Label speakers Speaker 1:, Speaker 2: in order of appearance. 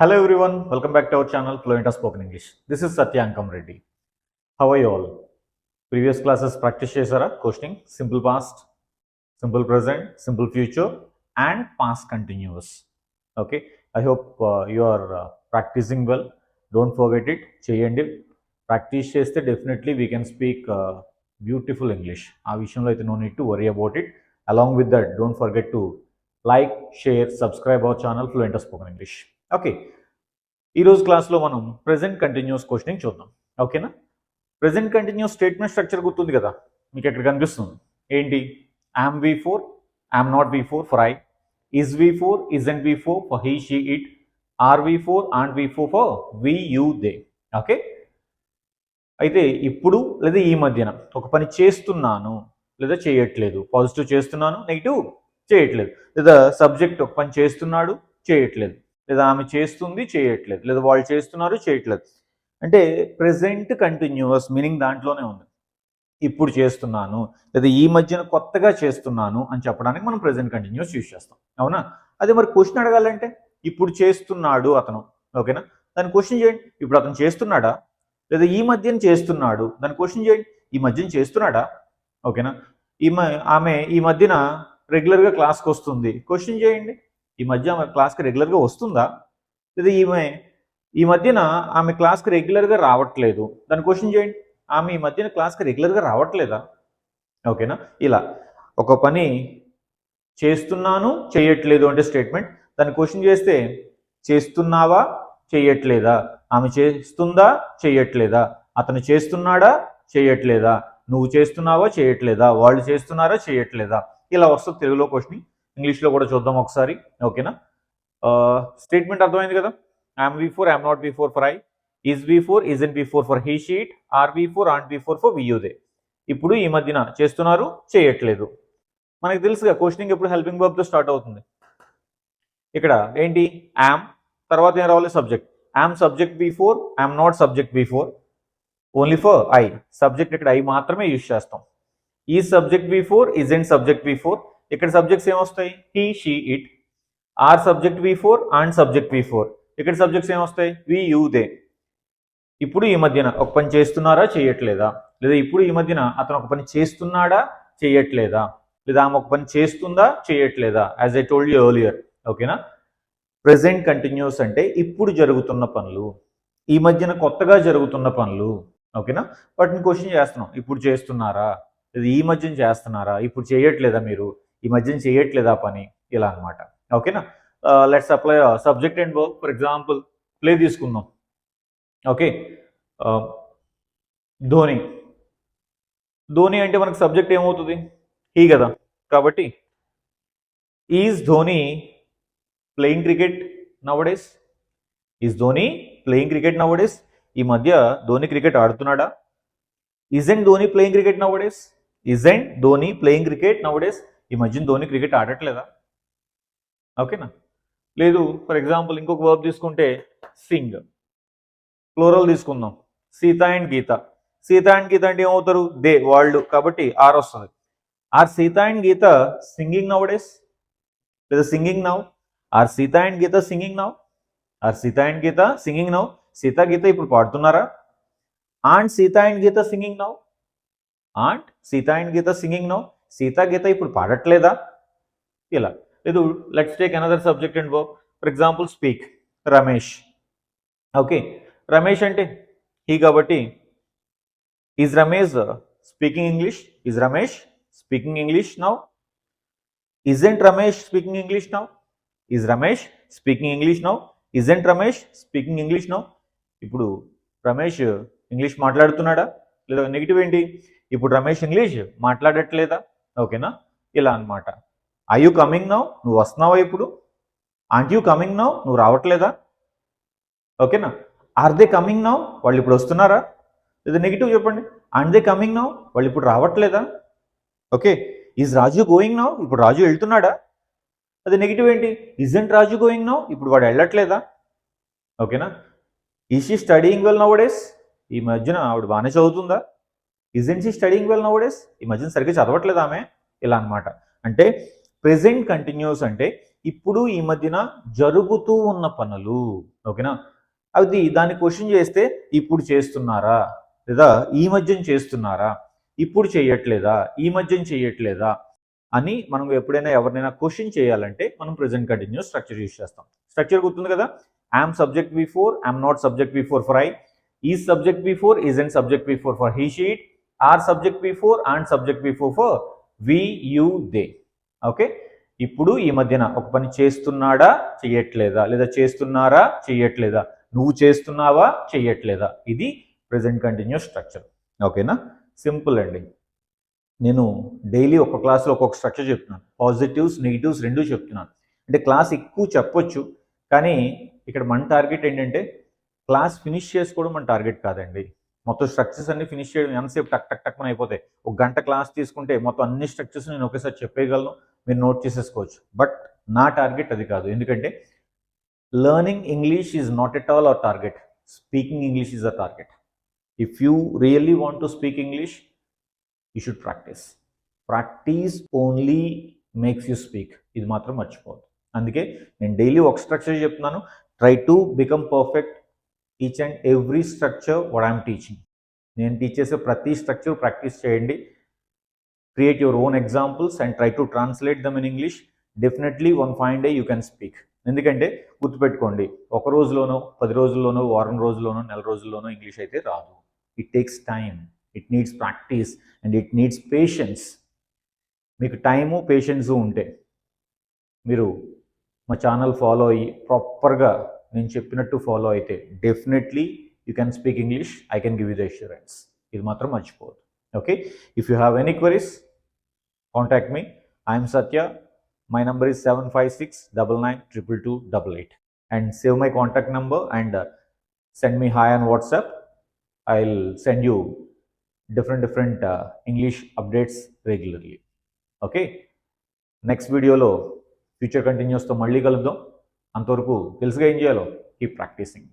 Speaker 1: Hello everyone, welcome back to our channel Fluent of Spoken English. This is Satyankam Reddy. How are you all? Previous classes practice చేశారా questioning simple past simple present simple future and past continuous okay I hope you are practising well don't forget it చేయండి practice చేస్తే definitely we can speak beautiful English ఆ విషయంలో అయితే no need to worry about it along with that don't forget to like share subscribe our channel fluent spoken English okay ఈరోజు క్లాస్లో మనం present continuous questioning చూద్దాం. ఓకేనా present continuous statement structure గుర్తుంది కదా? మీకు ఎక్కడ కనిపిస్తుంది? ఏంటి? Am V four am not V four for I is V four isn't V four for he she it are V four and V four for we you they okay అయితే ఇప్పుడు లేదా ఈ మధ్యన ఒక పని చేస్తున్నాను లేదా చేయట్లేదు. పాజిటివ్ చేస్తున్నాను నెగిటివ్ చేయట్లేదు. లేదా సబ్జెక్ట్ ఒక పని చేస్తున్నాడు చేయట్లేదు. లేదా ఆమె చేస్తుంది చేయట్లేదు. లేదా వాళ్ళు చేస్తున్నారు చేయట్లేదు. అంటే ప్రెసెంట్ కంటిన్యూస్ మీనింగ్ దాంట్లోనే ఉంది. ఇప్పుడు చేస్తున్నాను లేదా ఈ మధ్యన కొత్తగా చేస్తున్నాను అని చెప్పడానికి మనం ప్రజెంట్ కంటిన్యూస్ యూజ్ చేస్తాం. అవునా? అదే మరి క్వశ్చన్ అడగాలంటే ఇప్పుడు చేస్తున్నాడు అతను ఓకేనా? దాని క్వశ్చన్ చేయండి. ఇప్పుడు అతను చేస్తున్నాడా? లేదా ఈ మధ్యన చేస్తున్నాడు దాని క్వశ్చన్ చేయండి. ఈ మధ్యన చేస్తున్నాడా? ఓకేనా? ఈ మ ఆమె ఈ మధ్యన రెగ్యులర్గా క్లాస్కి వస్తుంది. క్వశ్చన్ చేయండి. ఈ మధ్య ఆమె క్లాస్కి రెగ్యులర్గా వస్తుందా? లేదా ఈమె ఈ మధ్యన ఆమె క్లాస్కి రెగ్యులర్గా రావట్లేదు. దాని క్వశ్చన్ చేయండి. ఆమె ఈ మధ్యన క్లాస్కి రెగ్యులర్గా రావట్లేదా? ఓకేనా? ఇలా ఒక పని చేస్తున్నాను చేయట్లేదు అంటే స్టేట్మెంట్. దాన్ని క్వశ్చన్ చేస్తే చేస్తున్నావా చేయట్లేదా? ఆమె చేస్తుందా చేయట్లేదా? అతను చేస్తున్నాడా చేయట్లేదా? నువ్వు చేస్తున్నావా చేయట్లేదా? వాళ్ళు చేస్తున్నారా చేయట్లేదా? ఇలా వస్తుంది తెలుగులో క్వశ్చన్ ఇంగ్లీష్లో కూడా చూద్దాం ఒకసారి. ఓకేనా? స్టేట్మెంట్ అర్థమైంది కదా? I'm V four I'm not V four for I is V four isn't V four for he she it are V four aren't V four for we you they ఇప్పుడు ఈ మధ్యన చేస్తున్నారు చేయట్లేదు. మనకి తెలుసుగా క్వశ్చనింగ్ ఎప్పుడు హెల్పింగ్ వర్బ్తో స్టార్ట్ అవుతుంది. ఇక్కడ ఏంటి? యామ్ తర్వాత ఏం రావాలి? Subject am subject V four am not subject V four only for I subject ఇక్కడ ఐ మాత్రమే యూజ్ చేస్తాం. Is subject V four isn't subject V four ఇక్కడ సబ్జెక్ట్స్ ఏమొస్తాయి? He she it are subject V four and subject V four ఇక్కడ subjects ఏమొస్తాయి? We you they ఇప్పుడు ఈ మధ్యన ఒక పని చేస్తున్నారా చేయట్లేదా? లేదా ఇప్పుడు ఈ మధ్యన అతను ఒక పని చేస్తున్నాడా చేయట్లేదా? లేదా ఆమె ఒక పని చేస్తుందా చేయట్లేదా? As I told you earlier ఓకేనా ప్రెసెంట్ కంటిన్యూస్ అంటే ఇప్పుడు జరుగుతున్న పనులు. ఈ మధ్యన కొత్తగా జరుగుతున్న పనులు. ఓకేనా వాటిని క్వశ్చన్ చేస్తున్నాం. ఇప్పుడు చేస్తున్నారా? లేదా ఈ మధ్యన చేస్తున్నారా? ఇప్పుడు చేయట్లేదా మీరు? ఈ మధ్యన చేయట్లేదా పని? ఇలా అనమాట ఓకేనా? Let's apply subject and verb for example play తీసుకుందాం. ఓకే? ధోని. ధోని అంటే మనకు సబ్జెక్ట్ ఏమవుతుంది? హీ కదా. కాబట్టి is Dhoni playing cricket nowadays is Dhoni playing cricket nowadays ఈ మధ్య Dhoni cricket ఆడుతున్నాడా? Isn't Dhoni playing cricket nowadays isn't Dhoni playing cricket nowadays ఈ మధ్యన ధోని క్రికెట్ ఆడట్లేదా? ఓకేనా? లేదు ఫర్ ఎగ్జాంపుల్ ఇంకొక వర్బ్ తీసుకుంటే సింగ్. ఫ్లోరల్ తీసుకుందాం. సీత అండ్ గీత. సీత అండ్ గీత అంటే ఏమవుతారు? దే వాళ్ళు. కాబట్టి ఆర్ వస్తుంది. Are Sita and Gita singing nowadays లేదా singing now are Sita and Gita singing now are Sita and Gita singing now Sita Gita ఇప్పుడు పాడుతున్నారా? Aren't Sita and Gita singing now aren't Sita and Gita singing now Sita Gita ఇప్పుడు పాడట్లేదా? ఇలా. లేదు let's take another subject and బో for example speak Ramesh. Okay Ramesh అంటే he కాబట్టి is Ramesh speaking English is Ramesh speaking English now isn't Ramesh speaking English now is Ramesh speaking English now isn't Ramesh speaking English now ఇప్పుడు Ramesh English మాట్లాడుతున్నాడా? లేదా negative ఏంటి? ఇప్పుడు Ramesh English మాట్లాడట్లేదా? ఓకేనా? ఇలా అనమాట I you coming now నువ్వు వస్తున్నావా ఇప్పుడు? ఆంట్ యూ కమింగ్ నౌ నువ్వు రావట్లేదా? ఓకేనా? ఆర్ దే కమింగ్ నౌ వాళ్ళు ఇప్పుడు వస్తున్నారా? లేదా నెగిటివ్ చెప్పండి. ఆంట్ దే కమింగ్ నౌ వాళ్ళు ఇప్పుడు రావట్లేదా? Okay. Is Raju going now ఇప్పుడు రాజు వెళ్తున్నాడా? అది నెగిటివ్ ఏంటి? ఇజెంట్ రాజు గోయింగ్ నౌ ఇప్పుడు వాడు వెళ్ళట్లేదా? ఓకేనా? Is she studying well nowadays ఈ మధ్యన ఆవిడ బాగానే చదువుతుందా? Isn't she studying well nowadays ఈ మధ్యన సరిగ్గా చదవట్లేదు ఆమె. ఇలా అనమాట అంటే ప్రెసెంట్ కంటిన్యూస్ అంటే ఇప్పుడు ఈ మధ్యన జరుగుతూ ఉన్న పనులు. ఓకేనా? అది దాన్ని క్వశ్చన్ చేస్తే ఇప్పుడు చేస్తున్నారా? లేదా ఈ మధ్యన చేస్తున్నారా? ఇప్పుడు చేయట్లేదా? ఈ మధ్యన చేయట్లేదా? అని మనం ఎప్పుడైనా ఎవరినైనా క్వశ్చన్ చేయాలంటే మనం ప్రజెంట్ కంటిన్యూస్ స్ట్రక్చర్ యూస్ చేస్తాం. స్ట్రక్చర్ గుర్తుంది కదా? I'm subject before I'm not subject before for I is subject before is and subject before for he she it are subject V four and subject V four for we you they. Okay? ఇప్పుడు ఈ మధ్యన ఒక పని చేస్తున్నాడా చెయ్యట్లేదా? లేదా చేస్తున్నారా చెయ్యట్లేదా? నువ్వు చేస్తున్నావా చెయ్యట్లేదా? ఇది ప్రజెంట్ కంటిన్యూస్ స్ట్రక్చర్. ఓకేనా? సింపుల్ అండి. నేను డైలీ ఒక క్లాస్లో ఒక్కొక్క స్ట్రక్చర్ చెప్తున్నాను. పాజిటివ్స్ నెగిటివ్స్ రెండూ చెప్తున్నాను. అంటే క్లాస్ ఎక్కువ చెప్పొచ్చు కానీ ఇక్కడ మన టార్గెట్ ఏంటంటే క్లాస్ ఫినిష్ చేసుకోవడం మన టార్గెట్ కాదండి. మొత్తం స్ట్రక్చర్స్ అన్ని ఫినిష్ చేయడం ఎంతసేపు టక్ టక్ టక్ అయిపోతాయి. ఒక గంట క్లాస్ తీసుకుంటే మొత్తం అన్ని స్ట్రక్చర్స్ నేను ఒకేసారి చెప్పేయగలను మీరు నోట్ చేసేసుకోవచ్చు. బట్ నా టార్గెట్ అది కాదు. ఎందుకంటే learning English is not at all our target speaking English is a target if you really want to speak English you should practise practice only makes you speak ఇది మాత్రం మర్చిపోవద్దు. అందుకే నేను డైలీ ఒక స్ట్రక్చర్ చెప్తున్నాను. Try to become perfect each and every structure what I'm teaching నేను teach చేసే ప్రతి స్ట్రక్చర్ ప్రాక్టీస్ చేయండి. Create your own examples and try to translate them in English definitely one fine day you can speak ఎందుకంటే గుర్తుపెట్టుకోండి ఒక రోజులోనో పది రోజుల్లోనో వారం రోజుల్లోనో నెల రోజుల్లోనో ఇంగ్లీష్ అయితే రాదు. It takes time it needs practice and it needs patience మీకు టైము పేషెన్సు ఉంటే మీరు మా ఛానల్ ఫాలో అయ్యి ప్రాపర్గా నేను చెప్పినట్టు ఫాలో అయితే definitely you can speak English I can give you the assurance ఇది మాత్రం మర్చిపోవద్దు. Okay if you have any queries contact me I'm Satya my number is seven five six double nine triple two double eight and save my contact number and send me hi on WhatsApp I will send you different different English updates regularly okay next వీడియోలో future కంటిన్యూస్తో మళ్ళీ కలుద్దాం. అంతవరకు తెలుసుగా ఏం చేయాలో? Keep practising